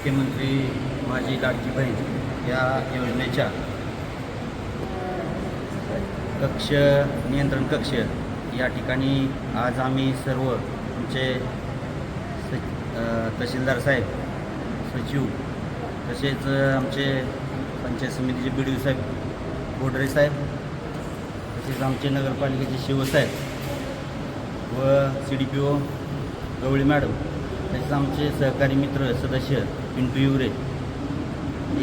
मुख्यमंत्री माझी लाडकी बहीण या योजनेच्या कक्ष नियंत्रण कक्ष या ठिकाणी आज आम्ही सर्व आमचे स तहसीलदार साहेब सचिव तसेच आमचे पंचायत समितीचे बी डी साहेब बोडरे साहेब तसेच आमचे नगरपालिकेचे शिवसाहेब व C D P O Gawali madam तसेच आमचे सहकारी मित्र सदस्य पिंटू युवरे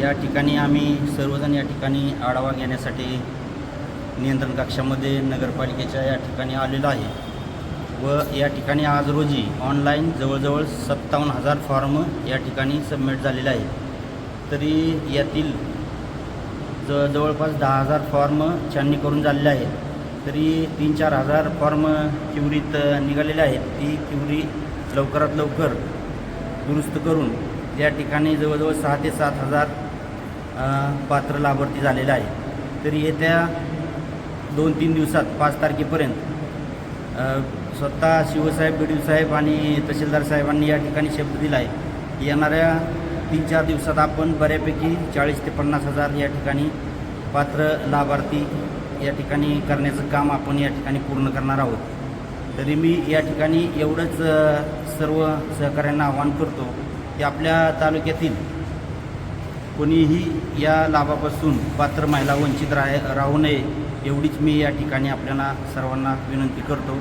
या ठिकाणी आम्ही सर्वजण या ठिकाणी आढावा घेण्यासाठी नियंत्रण कक्षामध्ये नगरपालिकेच्या या ठिकाणी आलेलो आहे. व या ठिकाणी आज रोजी ऑनलाईन जवळजवळ सत्तावन्न हजार फॉर्म या ठिकाणी सबमिट झालेले आहे तरी यातील ज जवळपास दहा हजार फॉर्म छाननी करून झालेले आहेत. तरी तीन चार हजार फॉर्म क्युरीत निघालेले आहेत. ती क्युरी लवकरात लवकर दुरुस्त करून या ठिकाणी जवळजवळ सहा ते सात हजार पात्र लाभार्थी झालेला आहे तरी येत्या दोन तीन दिवसात पाच तारखेपर्यंत स्वतः शिवसाहेब बिडीव साहेब आणि तहसीलदार साहेबांनी या ठिकाणी शब्द दिला आहे येणाऱ्या तीन चार दिवसात आपण बऱ्यापैकी चाळीस ते पन्नास हजार या ठिकाणी पात्र लाभार्थी या ठिकाणी करण्याचं काम आपण या ठिकाणी पूर्ण करणार आहोत. तरी मी या ठिकाणी एवढंच सर्व सहकाऱ्यांना आवाहन करतो की आपल्या तालुक्यातील कोणीही या लाभापासून पात्र महिला वंचित राह राहू नये एवढीच मी या ठिकाणी आपल्याला सर्वांना विनंती करतो.